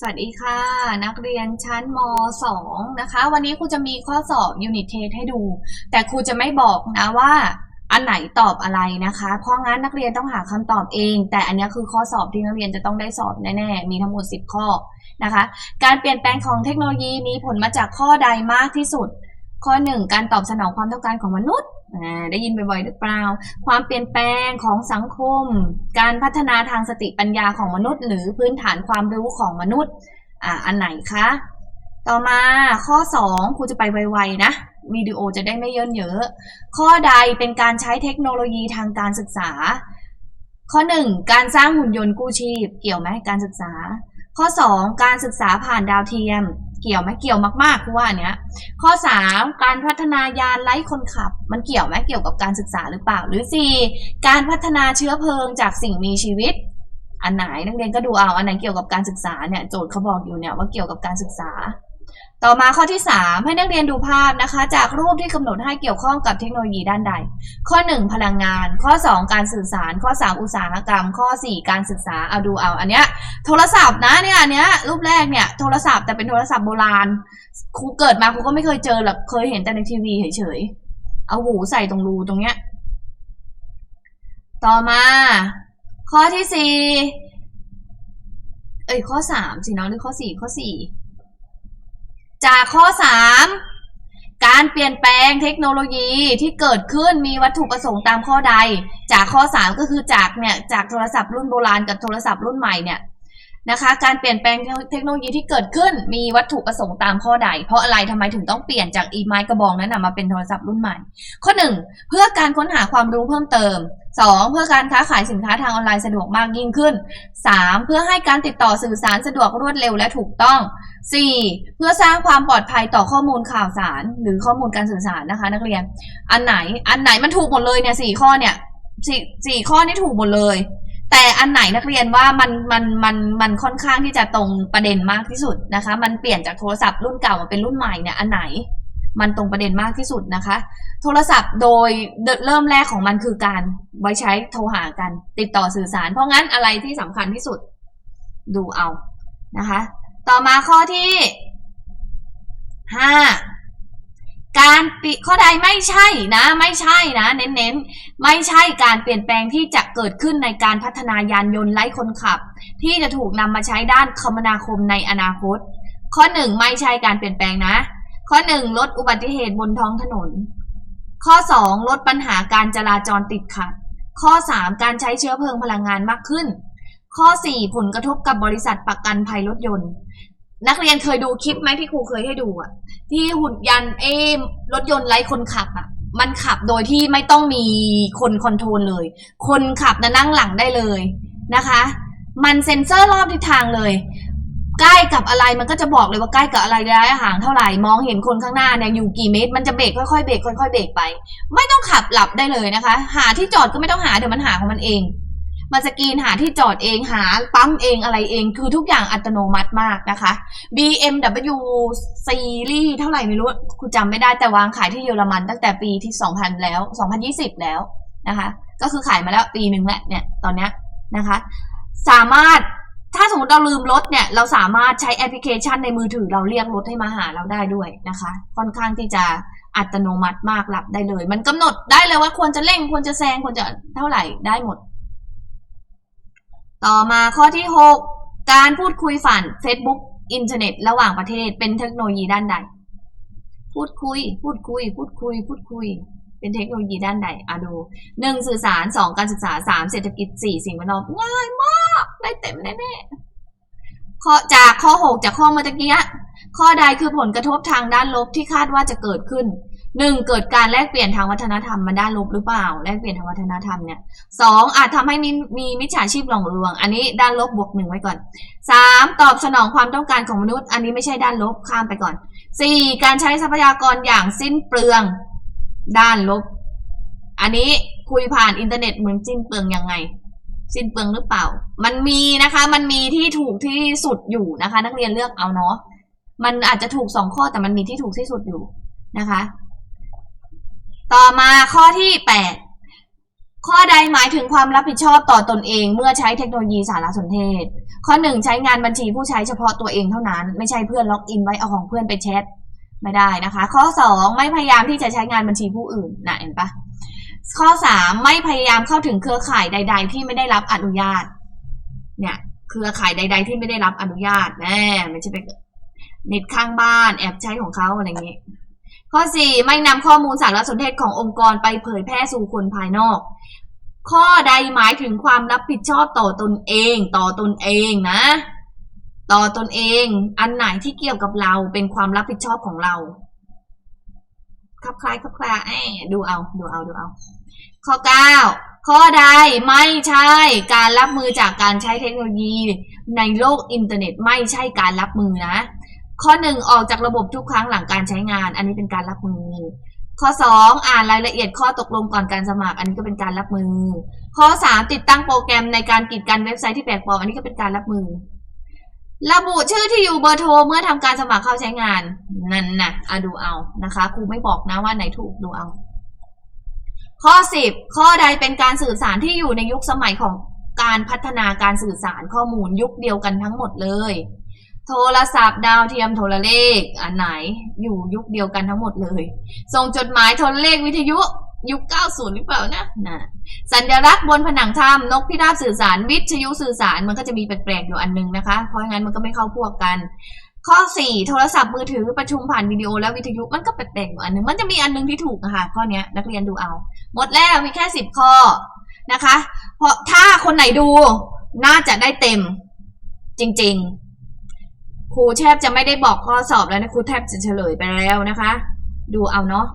สวัสดีค่ะ นักเรียนชั้นม 2 นะคะ วันนี้ครูจะมีข้อสอบ Unit Test ให้ดู แต่ครูจะไม่บอกนะว่า อันไหนตอบอะไรนะคะ เพราะงั้นนักเรียนต้องหาคำตอบเอง แต่อันนี้คือข้อสอบที่นักเรียนจะต้องได้สอบแน่ๆ มีทั้งหมด 10 ข้อนะคะ การเปลี่ยนแปลงของเทคโนโลยีมีผลมาจากข้อใดมากที่สุด ข้อ 1 การตอบสนองความต้องการของมนุษย์ ได้ยินบ่อยๆหรือเปล่า ความเปลี่ยนแปลงของสังคม การพัฒนาทางสติปัญญาของมนุษย์ หรือพื้นฐานความรู้ของมนุษย์อ่าอันไหนคะ ต่อมาข้อ 2 ครูจะไปไวๆนะวิดีโอจะได้ไม่เยินเยอะ ข้อใดเป็นการใช้เทคโนโลยีทางการศึกษา ข้อ 1 การสร้างหุ่นยนต์กู้ชีพ เกี่ยวไหมการศึกษา ข้อ 2 การศึกษาผ่านดาวเทียม เกี่ยวไหมเกี่ยวมากๆครูว่าเนี้ย ข้อ 3 การพัฒนายานไร้คนขับ มันเกี่ยวไหมเกี่ยวกับการศึกษาหรือเปล่า หรือ 4 การพัฒนาเชื้อเพลิงจากสิ่งมีชีวิต อันไหนนักเรียนก็ดูเอา อันไหนเกี่ยวกับการศึกษาเนี่ยโจทย์เขาบอกอยู่เนี่ยว่าเกี่ยวกับการศึกษา ต่อมาข้อที่ 3 ให้นักเรียนดูภาพนะคะ จากรูปที่กำหนดให้เกี่ยวข้องกับเทคโนโลยีด้านใด ข้อ 1 พลังงาน ข้อ 2 การสื่อสาร ข้อ 3 อุตสาหกรรม ข้อ 4 การศึกษาเอาดูเอาอันเนี้ยโทรศัพท์นะเนี่ยอันเนี้ยรูปแรกเนี่ยโทรศัพท์แต่เป็นโทรศัพท์โบราณครูเกิดมาครูก็ไม่เคยเจอหรอกเคยเห็นแต่ในทีวีเฉยๆเอาหูใส่ตรงรูตรงเนี้ยต่อมา ข้อที่สี่เอ้ยข้อสามสิเนาะหรือข้อสี่ข้อสี่ จากข้อสามการเปลี่ยนแปลงเทคโนโลยีที่เกิดขึ้นมีวัตถุประสงค์ตามข้อใด จากข้อสามก็คือจากเนี่ยจากโทรศัพท์รุ่นโบราณกับโทรศัพท์รุ่นใหม่เนี่ย นะคะ การเปลี่ยนแปลงเทคโนโลยีที่เกิดขึ้นมีวัตถุประสงค์ตามข้อใด เพราะอะไรทำไมถึงต้องเปลี่ยนจากอีไม้กระบองนั้นนะมาเป็นโทรศัพท์รุ่นใหม่ ข้อ 1 เพื่อการค้นหาความรู้เพิ่มเติม 2 เพื่อการค้าขายสินค้าทางออนไลน์สะดวกมากยิ่งขึ้น 3 เพื่อให้การติดต่อสื่อสารสะดวกรวดเร็วและถูกต้อง 4 เพื่อสร้างความปลอดภัยต่อข้อมูลข่าวสาร หรือข้อมูลการสื่อสารนะคะ นักเรียน อันไหนอันไหนมันถูกหมดเลยเนี่ยสี่ข้อเนี่ยสี่สี่ข้อนี่ถูกหมดเลย แต่อันไหนนักเรียนว่ามันมันมันมันค่อนข้างที่จะตรงประเด็นมากที่สุดนะคะ มันเปลี่ยนจากโทรศัพท์รุ่นเก่ามาเป็นรุ่นใหม่เนี่ยอันไหนมันตรงประเด็นมากที่สุดนะคะ โทรศัพท์โดยเริ่มแรกของมันคือการไว้ใช้โทรหากันติดต่อสื่อสาร เพราะงั้นอะไรที่สำคัญที่สุดดูเอานะคะ ต่อมาข้อที่ห้าการ ปิข้อใดไม่ใช่นะ ไม่ใช่นะเน้นๆ ไม่ใช่การเปลี่ยนแปลงที่จะเกิดขึ้นในการพัฒนายานยนต์ไร้คนขับ ที่จะถูกนำมาใช้ด้านคมนาคมในอนาคต ข้อหนึ่งไม่ใช่การเปลี่ยนแปลงนะ ข้อหนึ่งลดอุบัติเหตุบนท้องถนน ข้อสองลดปัญหาการจราจรติดขัด ข้อสามการใช้เชื้อเพลิงพลังงานมากขึ้น ข้อสี่ผลกระทบกับบริษัทประกันภัยรถยนต์ นักเรียนเคยดูคลิปไหมที่ครูเคยให้ดูอะที่หุ่นยันเอมรถยนต์ไร้คนขับอะมันขับโดยที่ไม่ต้องมีคนคอนโทรลเลย คนขับนะนั่งหลังได้เลยนะคะ มันเซ็นเซอร์รอบทิศทางเลย ใกล้กับอะไรมันก็จะบอกเลยว่าใกล้กับอะไรระยะห่างเท่าไหร่ มองเห็นคนข้างหน้าเนี่ยอยู่กี่เมตร มันจะเบรกค่อยๆเบรกค่อยๆเบรกไป ไม่ต้องขับหลับได้เลยนะคะ หาที่จอดก็ไม่ต้องหาเดี๋ยวมันหาของมันเอง มันสกรีนหาที่จอดเองหาปั๊มเองอะไรเอง คือทุกอย่างอัตโนมัติมากนะคะ BMW ซีรีส์เท่าไหร่ไม่รู้คุณจำไม่ได้แต่วางขายที่เยอรมันตั้งแต่ปีที่ 2000 แล้ว 2020 แล้วนะคะ ก็คือขายมาแล้วปีหนึ่งแหละเนี่ยตอนนี้นะคะ สามารถถ้าสมมติเราลืมรถเนี่ยเราสามารถใช้แอปพลิเคชันในมือถือเราเรียกรถให้มาหาเราได้ด้วยนะคะ ค่อนข้างที่จะอัตโนมัติมากหลับได้เลย มันกำหนดได้เลยว่าควรจะเร่งควรจะแซงควรจะเท่าไหร่ได้หมด ต่อมาข้อที่ 6 การพูดคุยผ่าน Facebook อินเทอร์เน็ต ระหว่างประเทศเป็นเทคโนโลยีด้านใด พูดคุย พูดคุย พูดคุย พูดคุย เป็นเทคโนโลยีด้านใดอะดูหนึ่งสื่อสารสองการศึกษาสามเศรษฐกิจสี่สิ่งแวดล้อมง่ายมาก ได้เต็มแน่ๆข้อจากข้อหกจากข้อเมื่อกี้ข้อใดคือผลกระทบทางด้านลบที่คาดว่าจะเกิดขึ้น หนึ่งเกิดการแลกเปลี่ยนทางวัฒนธรรมมันด้านลบหรือเปล่า แลกเปลี่ยนทางวัฒนธรรมเนี่ยสองอาจทำให้มีมีมิจฉาชีพหลอกลวง อันนี้ด้านลบบวกหนึ่งไว้ก่อนสามตอบสนองความต้องการของมนุษย์ อันนี้ไม่ใช่ด้านลบข้ามไปก่อนสี่การใช้ทรัพยากรอย่างสิ้นเปลือง ด้านลบ อันนี้คุยผ่านอินเทอร์เน็ตเหมือนสิ้นเปลืองยังไง สิ้นเปลืองหรือเปล่า มันมีนะคะ มันมีที่ถูกที่สุดอยู่นะคะ นักเรียนเลือกเอาเนาะมันอาจจะถูกสองข้อแต่มันมีที่ถูกที่สุดอยู่นะคะ ต่อมาข้อที่แปดข้อใดหมายถึงความรับผิดชอบต่อตนเองเมื่อใช้เทคโนโลยีสารสนเทศ ข้อหนึ่งใช้งานบัญชีผู้ใช้เฉพาะตัวเองเท่านั้น ไม่ใช่เพื่อนล็อกอินไว้เอาของเพื่อนไปแชทไม่ได้นะคะ ข้อสองไม่พยายามที่จะใช้งานบัญชีผู้อื่นนะเห็นปะข้อสามไม่พยายามเข้าถึงเครือข่ายใด ๆ ที่ไม่ได้รับอนุญาต เนี่ยเครือข่ายใด ๆ ที่ไม่ได้รับอนุญาตแน่ไม่ใช่ไปเน็ตข้างบ้านแอบใช้ของเขาอะไรอย่างนี้ ข้อสี่ไม่นำข้อมูลสารสนเทศขององค์กรไปเผยแพร่สู่คนภายนอก ข้อใดหมายถึงความรับผิดชอบต่อตนเอง ต่อตนเองนะ ต่อตนเอง อันไหนที่เกี่ยวกับเราเป็นความรับผิดชอบของเราคลับคล้ายคลับคลาแอดูเอา ดูเอา ดูเอา ข้อเก้าข้อใดไม่ใช่การรับมือจากการใช้เทคโนโลยีในโลกอินเทอร์เน็ตไม่ใช่การรับมือนะ ข้อหนึ่งออกจากระบบทุกครั้งหลังการใช้งาน อันนี้เป็นการรับมือ ข้อสองอ่านรายละเอียดข้อตกลงก่อนการสมัคร อันนี้ก็เป็นการรับมือ ข้อสามติดตั้งโปรแกรมในการกีดกันเว็บไซต์ที่แปลกปลอมอันนี้ก็เป็นการรับมือ ระบุชื่อที่อยู่เบอร์โทรเมื่อทำการสมัครเข้าใช้งานนั่นนะอะดูเอานะคะครูไม่บอกนะว่าไหนถูกดูเอา ข้อ 10 ข้อใดเป็นการสื่อสารที่อยู่ในยุคสมัยของการพัฒนาการสื่อสารข้อมูลยุคเดียวกันทั้งหมดเลย โทรศัพท์ดาวเทียมโทรเลข อันไหนอยู่ยุคเดียวกันทั้งหมดเลย ส่งจดหมายโทรเลขวิทยุยุค 90 หรือเปล่านะนะสัญลักษณ์บนผนังถ้ำนกพิราบสื่อสาร วิทยุสื่อสารมันก็จะมีแปลกๆอยู่อันนึงนะคะ เพราะงั้นมันก็ไม่เข้าพวกกัน ข้อ 4 โทรศัพท์มือถือประชุมผ่านวิดีโอและวิทยุมันก็แปลกๆอยู่อันนึง มันจะมีอันนึงที่ถูกนะคะข้อนี้นักเรียนดูเอา หมดแล้วมีแค่สิบข้อนะคะ เพราะถ้าคนไหนดูน่าจะได้เต็มจริง ๆ ครูแทบจะไม่ได้บอกข้อสอบแล้วนะครูแทบจะเฉลยไปแล้วนะคะ ดูเอาเนาะ